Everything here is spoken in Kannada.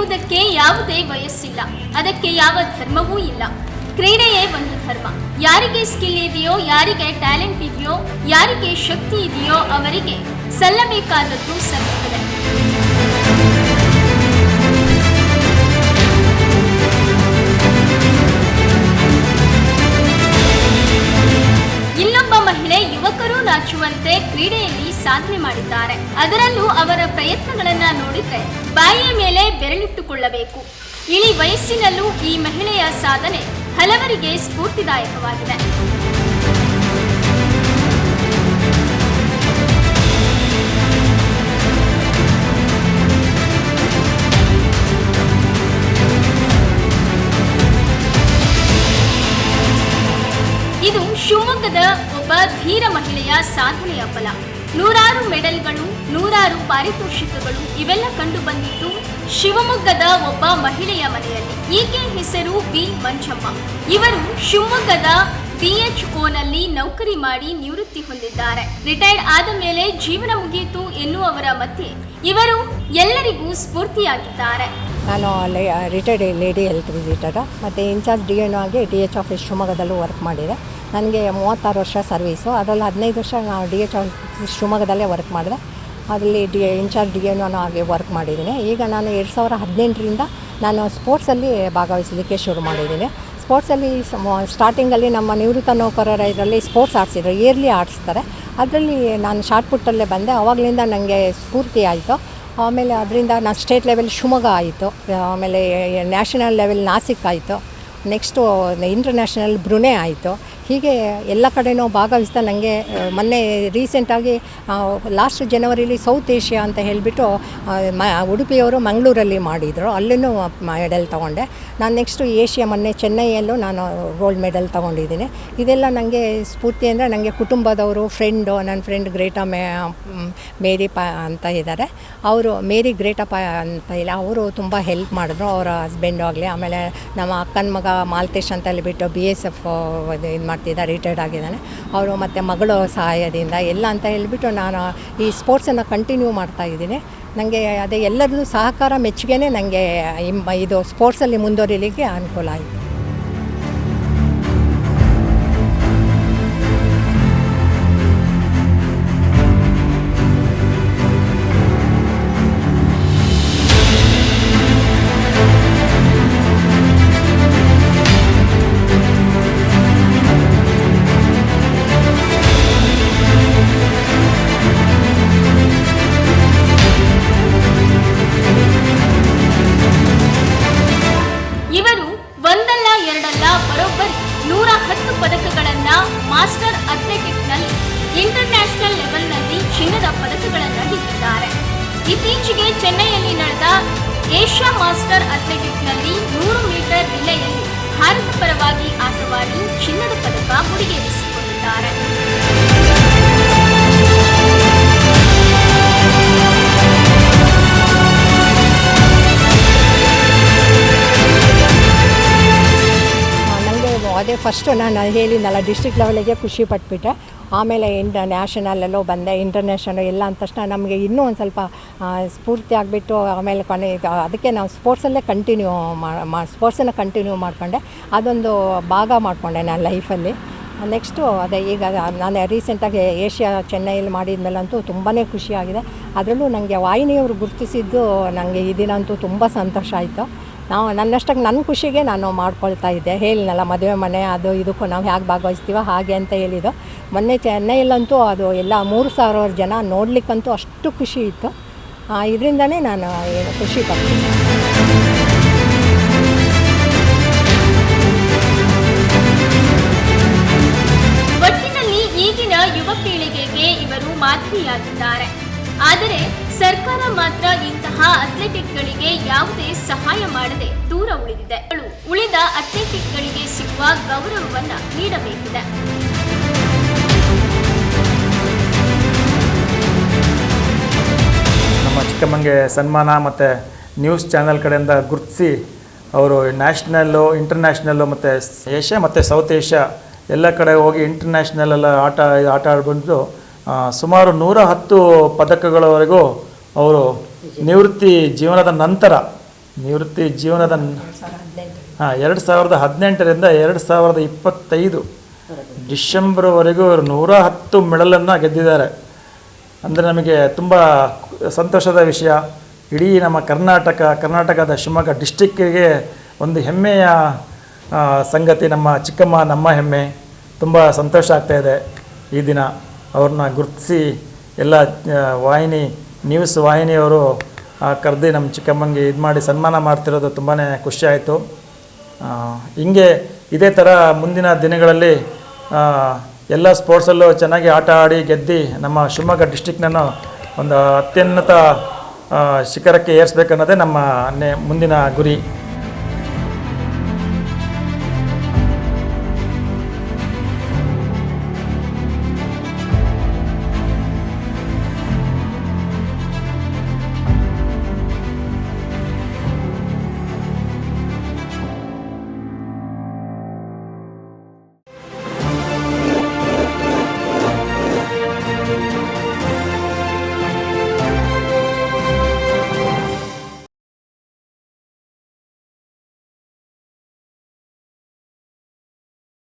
ಅದಕ್ಕೆ ಯಾವುದೇ ವಯಸ್ಸಿಲ್ಲ. ಅದಕ್ಕೆ ಯಾವ ಧರ್ಮವೂ ಇಲ್ಲ. ಕ್ರೀಡೆಯೇ ಒಂದು ಧರ್ಮ. ಯಾರಿಗೆ ಸ್ಕಿಲ್ ಇದೆಯೋ, ಯಾರಿಗೆ ಟ್ಯಾಲೆಂಟ್ ಇದೆಯೋ, ಯಾರಿಗೆ ಶಕ್ತಿ ಇದೆಯೋ ಅವರಿಗೆ ಸಲ್ಲಬೇಕಾದದ್ದು ಸಲ್ಲುತ್ತದೆ ಯುವಕರು ನಾಚುವಂತೆ ಕ್ರೀಡೆಯಲ್ಲಿ ಸಾಧನೆ ಮಾಡಿದ್ದಾರೆ. ಅದರಲ್ಲೂ ಅವರ ಪ್ರಯತ್ನಗಳನ್ನ ನೋಡಿದ್ರೆ ಬಾಯಿಯ ಮೇಲೆ ಬೆರಳಿಟ್ಟುಕೊಳ್ಳಬೇಕು. ಇಳಿ ವಯಸ್ಸಿನಲ್ಲೂ ಈ ಮಹಿಳೆಯ ಸಾಧನೆ ಹಲವರಿಗೆ ಸ್ಫೂರ್ತಿದಾಯಕವಾಗಿದೆ. ಧೀರ ಮಹಿಳೆಯ ಸಾಧನೆಯ ಫಲ ನೂರಾರು ಮೆಡಲ್ಗಳು, ನೂರಾರು ಪಾರಿತೋಷಿಕಗಳು ಇವೆಲ್ಲ ಕಂಡು ಬಂದಿದ್ದು ಶಿವಮೊಗ್ಗದ ಒಬ್ಬ ಮಹಿಳೆಯ ಮನೆಯಲ್ಲಿ. ಈಕೆ ಹೆಸರು ಬಿ. ಮಂಜಮ್ಮ. ಇವರು ಶಿವಮೊಗ್ಗದ ಡಿಎಚ್ಒನಲ್ಲಿ ನೌಕರಿ ಮಾಡಿ ನಿವೃತ್ತಿ ಹೊಂದಿದ್ದಾರೆ. ರಿಟೈರ್ಡ್ ಆದ ಮೇಲೆ ಜೀವನ ಮುಗಿಯಿತು ಎನ್ನುವವರ ಮಧ್ಯೆ ಇವರು ಎಲ್ಲರಿಗೂ ಸ್ಫೂರ್ತಿಯಾಗಿದ್ದಾರೆ. ನಾನು ರಿಟೈರ್ಡ್ ಲೇಡಿ ಹೆಲ್ತ್ ವಿಸಿಟರ್ ಮತ್ತು ಇನ್ಚಾರ್ಜ್ ಡಿ ಎನ್ ಆಗಿ ಡಿ ಎಚ್ ಆಫೀಸ್ ಶಿವಮೊಗ್ಗದಲ್ಲೂ ವರ್ಕ್ ಮಾಡಿದೆ. ನನಗೆ ಮೂವತ್ತಾರು ವರ್ಷ ಸರ್ವೀಸು. ಅದರಲ್ಲಿ ಹದಿನೈದು ವರ್ಷ ನಾನು ಡಿ ಎಚ್ ಶಿವಮೊಗ್ಗದಲ್ಲೇ ವರ್ಕ್ ಮಾಡಿದೆ. ಅದರಲ್ಲಿ ಡಿ ಇನ್ಚಾರ್ಜ್ ಡಿ ಎನ್ ಆಗಿ ವರ್ಕ್ ಮಾಡಿದ್ದೀನಿ. ಈಗ ನಾನು ಎರಡು ಸಾವಿರ ಹದಿನೆಂಟರಿಂದ ನಾನು ಸ್ಪೋರ್ಟ್ಸಲ್ಲಿ ಭಾಗವಹಿಸಲಿಕ್ಕೆ ಶುರು ಮಾಡಿದ್ದೀನಿ. ಸ್ಪೋರ್ಟ್ಸಲ್ಲಿ ಸ್ಟಾರ್ಟಿಂಗಲ್ಲಿ ನಮ್ಮ ನಿವೃತ್ತ ನೌಕರರ ಇದರಲ್ಲಿ ಸ್ಪೋರ್ಟ್ಸ್ ಆಡಿಸಿದ್ರು. ಇಯರ್ಲಿ ಆಡಿಸ್ತಾರೆ. ಅದರಲ್ಲಿ ನಾನು ಶಾರ್ಟ್ ಪುಟ್ಟಲ್ಲೇ ಬಂದೆ. ಆವಾಗಲಿಂದ ನನಗೆ ಸ್ಫೂರ್ತಿ ಆಯಿತು. ಆಮೇಲೆ ಅದರಿಂದ ನಾನು ಸ್ಟೇಟ್ ಲೆವೆಲ್ ಶಿವಮೊಗ್ಗ ಆಯಿತು. ಆಮೇಲೆ ನ್ಯಾಷನಲ್ ಲೆವೆಲ್ ನಾಸಿಕ್ ಆಯಿತು. ನೆಕ್ಸ್ಟು ಇಂಟರ್ನ್ಯಾಷನಲ್ ಬ್ರುನೆ ಆಯಿತು. ಹೀಗೆ ಎಲ್ಲ ಕಡೆನೂ ಭಾಗವಹಿಸ್ತಾ ನನಗೆ ಮೊನ್ನೆ ರೀಸೆಂಟಾಗಿ ಲಾಸ್ಟ್ ಜನವರಿಲಿ ಸೌತ್ ಏಷ್ಯಾ ಅಂತ ಹೇಳಿಬಿಟ್ಟು ಮ, ಉಡುಪಿಯವರು ಮಂಗಳೂರಲ್ಲಿ ಮಾಡಿದರು. ಅಲ್ಲೂ ಮೆಡಲ್ ತೊಗೊಂಡೆ. ನಾನು ನೆಕ್ಸ್ಟು ಏಷ್ಯಾ ಮೊನ್ನೆ ಚೆನ್ನೈಯಲ್ಲೂ ನಾನು ಗೋಲ್ಡ್ ಮೆಡಲ್ ತೊಗೊಂಡಿದ್ದೀನಿ. ಇದೆಲ್ಲ ನನಗೆ ಸ್ಫೂರ್ತಿ ಅಂದರೆ ನನಗೆ ಕುಟುಂಬದವರು ಫ್ರೆಂಡು ನನ್ನ ಫ್ರೆಂಡ್ ಗ್ರೇಟ ಮೇರಿ ಪ ಅಂತ ಇದ್ದಾರೆ. ಅವರು, ಮೇರಿ ಗ್ರೇಟಪ್ಪ ಅಂತ ಇಲ್ಲ, ಅವರು ತುಂಬ ಹೆಲ್ಪ್ ಮಾಡಿದ್ರು. ಅವರ ಹಸ್ಬೆಂಡು ಆಗಲಿ, ಆಮೇಲೆ ನಮ್ಮ ಅಕ್ಕನ ಮಗ ಮಾಲ್ತೇಶ್ ಅಂತ ಹೇಳಿಬಿಟ್ಟು ಬಿ ಎಸ್ ಎಫ್ ಇದು ಮಾಡ್ತಿದ್ದಾರೆ ರಿಟೈರ್ಡ್ ಆಗಿದ್ದಾನೆ. ಅವರು ಮತ್ತು ಮಗಳು ಸಹಾಯದಿಂದ ಎಲ್ಲ ಅಂತ ಹೇಳಿಬಿಟ್ಟು ನಾನು ಈ ಸ್ಪೋರ್ಟ್ಸನ್ನು ಕಂಟಿನ್ಯೂ ಮಾಡ್ತಾ ಇದ್ದೀನಿ. ನನಗೆ ಅದೇ ಎಲ್ಲರದ್ದು ಸಹಕಾರ ಮೆಚ್ಚುಗೆನೇ ನನಗೆ ಇದು ಸ್ಪೋರ್ಟ್ಸಲ್ಲಿ ಮುಂದುವರಿಲಿಕ್ಕೆ ಅನುಕೂಲ ಆಯಿತು. ಬರೋಬ್ಬರಿ ನೂರ ಹತ್ತು ಪದಕಗಳನ್ನ ಮಾಸ್ಟರ್ ಅಥ್ಲೆಟಿಕ್ನಲ್ಲಿ ಇಂಟರ್ನ್ಯಾಷನಲ್ ಲೆವೆಲ್ನಲ್ಲಿ ಚಿನ್ನದ ಪದಕಗಳನ್ನ ಗೆದ್ದಿದ್ದಾರೆ. ಇತ್ತೀಚೆಗೆ ಚೆನ್ನೈಯಲ್ಲಿ ನಡೆದ ಏಷ್ಯಾ ಮಾಸ್ಟರ್ ಅಥ್ಲೆಟಿಕ್ನಲ್ಲಿ ನೂರು ಮೀಟರ್ ರಿಲೆಯಲ್ಲಿ ಭಾರತ ಪರವಾಗಿ ಆಟವಾಡಿ ಚಿನ್ನದ ಪದಕ ಮುಡಿಗೇರಿಸಿಕೊಂಡಿದ್ದಾರೆ. ಫಸ್ಟು ನಾನು ಹೇಳಿದ್ನಲ್ಲ ಡಿಸ್ಟ್ರಿಕ್ಟ್ ಲೆವೆಲಿಗೆ ಖುಷಿ ಪಟ್ಬಿಟ್ಟೆ. ಆಮೇಲೆ ಇಂಟ ನ್ಯಾಷನಲ್ಲೂ ಬಂದೆ ಇಂಟರ್ನ್ಯಾಷನಲ್ ಎಲ್ಲ ಅಂದ ತಕ್ಷಣ ನಮಗೆ ಇನ್ನೂ ಒಂದು ಸ್ವಲ್ಪ ಸ್ಫೂರ್ತಿ ಆಗಿಬಿಟ್ಟು, ಆಮೇಲೆ ಕೊನೆ ಅದಕ್ಕೆ ನಾವು ಸ್ಪೋರ್ಟ್ಸಲ್ಲೇ ಕಂಟಿನ್ಯೂ ಮಾ ಸ್ಪೋರ್ಟ್ಸನ್ನು ಕಂಟಿನ್ಯೂ ಮಾಡಿಕೊಂಡೆ. ಅದೊಂದು ಭಾಗ ಮಾಡಿಕೊಂಡೆ ನಾನು ಲೈಫಲ್ಲಿ ನೆಕ್ಸ್ಟು ಅದೇ ಈಗ ನಾನು ರೀಸೆಂಟಾಗಿ ಏಷ್ಯಾ ಚೆನ್ನೈಯಲ್ಲಿ ಮಾಡಿದ್ಮೇಲಂತೂ ತುಂಬಾ ಖುಷಿಯಾಗಿದೆ ಅದರಲ್ಲೂ ನನಗೆ ವಾಹಿನಿಯವರು ಗುರುತಿಸಿದ್ದು ನನಗೆ ಈ ದಿನ ಅಂತೂ ತುಂಬ ಸಂತೋಷ ಆಯಿತು. ನಾವು ನನ್ನಷ್ಟಕ್ಕೆ ನನ್ನ ಖುಷಿಗೆ ನಾನು ಮಾಡ್ಕೊಳ್ತಾ ಇದ್ದೆ. ಹೇಳಿನಲ್ಲ ಮದುವೆ ಮನೆ ಅದು ಇದಕ್ಕೂ ನಾವು ಹೇಗೆ ಭಾಗವಹಿಸ್ತೀವೋ ಹಾಗೆ ಅಂತ ಹೇಳಿದ್ದು. ಮೊನ್ನೆ ಚೆನ್ನೈಯಲ್ಲಂತೂ ಅದು ಎಲ್ಲ ಮೂರು ಸಾವಿರವ್ರ ಜನ ನೋಡಲಿಕ್ಕಂತೂ ಅಷ್ಟು ಖುಷಿ ಇತ್ತು. ಇದರಿಂದನೇ ನಾನು ಏನು ಖುಷಿ ಪಡ್ತೀನಿ. ಯಾವುದೇ ಸಹಾಯ ಮಾಡದೆ ದೂರ ಉಳಿದಿದೆ. ಉಳಿದ ಅಥ್ಲೆಟಿಕ್ಗಳಿಗೆ ಸಿಗುವ ಗೌರವವನ್ನ ನೀಡಬೇಕಿದೆ. ನಮ್ಮ ಚಿಕ್ಕಮ್ಮನಿಗೆ ಸನ್ಮಾನ ಮತ್ತು ನ್ಯೂಸ್ ಚಾನೆಲ್ ಕಡೆಯಿಂದ ಗುರುತಿಸಿ ಅವರು ನ್ಯಾಷನಲ್ಲು ಇಂಟರ್ನ್ಯಾಷನಲ್ಲು ಮತ್ತು ಏಷ್ಯಾ ಮತ್ತು ಸೌತ್ ಏಷ್ಯಾ ಎಲ್ಲ ಕಡೆ ಹೋಗಿ ಇಂಟರ್ನ್ಯಾಷನಲೆಲ್ಲ ಆಟ ಆಟ ಆಡ್ಬಂದು ಸುಮಾರು ನೂರ ಹತ್ತು ಪದಕಗಳವರೆಗೂ ಅವರು ನಿವೃತ್ತಿ ಜೀವನದ ನಂತರ ನಿವೃತ್ತಿ ಜೀವನದ ಹಾಂ ಎರಡು ಸಾವಿರದ ಹದಿನೆಂಟರಿಂದ ಎರಡು ಸಾವಿರದ ಇಪ್ಪತ್ತೈದು ಡಿಸೆಂಬರ್ವರೆಗೂ ಅವರು ನೂರ ಹತ್ತು ಮೆಡಲನ್ನು ಗೆದ್ದಿದ್ದಾರೆ. ಅಂದರೆ ನಮಗೆ ತುಂಬ ಸಂತೋಷದ ವಿಷಯ. ಇಡೀ ನಮ್ಮ ಕರ್ನಾಟಕ ಕರ್ನಾಟಕದ ಶಿವಮೊಗ್ಗ ಡಿಸ್ಟಿಕ್ಕಿಗೆ ಒಂದು ಹೆಮ್ಮೆಯ ಸಂಗತಿ ನಮ್ಮ ಚಿಕ್ಕಮ್ಮ ನಮ್ಮ ಹೆಮ್ಮೆ. ತುಂಬ ಸಂತೋಷ ಆಗ್ತಾಯಿದೆ ಈ ದಿನ. ಅವ್ರನ್ನ ಗುರುತಿಸಿ ಎಲ್ಲ ವಾಹಿನಿ ನ್ಯೂಸ್ ವಾಹಿನಿಯವರು ಕರೆದು ನಮ್ಮ ಚಿಕ್ಕಮ್ಮಂಗೆ ಇದು ಮಾಡಿ ಸನ್ಮಾನ ಮಾಡ್ತಿರೋದು ತುಂಬಾ ಖುಷಿಯಾಯಿತು ಹಿಂಗೆ ಇದೇ ಥರ ಮುಂದಿನ ದಿನಗಳಲ್ಲಿ ಎಲ್ಲ ಸ್ಪೋರ್ಟ್ಸಲ್ಲೂ ಚೆನ್ನಾಗಿ ಆಟ ಆಡಿ ಗೆದ್ದು ನಮ್ಮ ಶಿವಮೊಗ್ಗ ಡಿಸ್ಟಿಕ್ನನ್ನು ಒಂದು ಅತ್ಯುನ್ನತ ಶಿಖರಕ್ಕೆ ಏರಿಸ್ಬೇಕನ್ನೋದೇ ನಮ್ಮ ಮುಂದಿನ ಗುರಿ.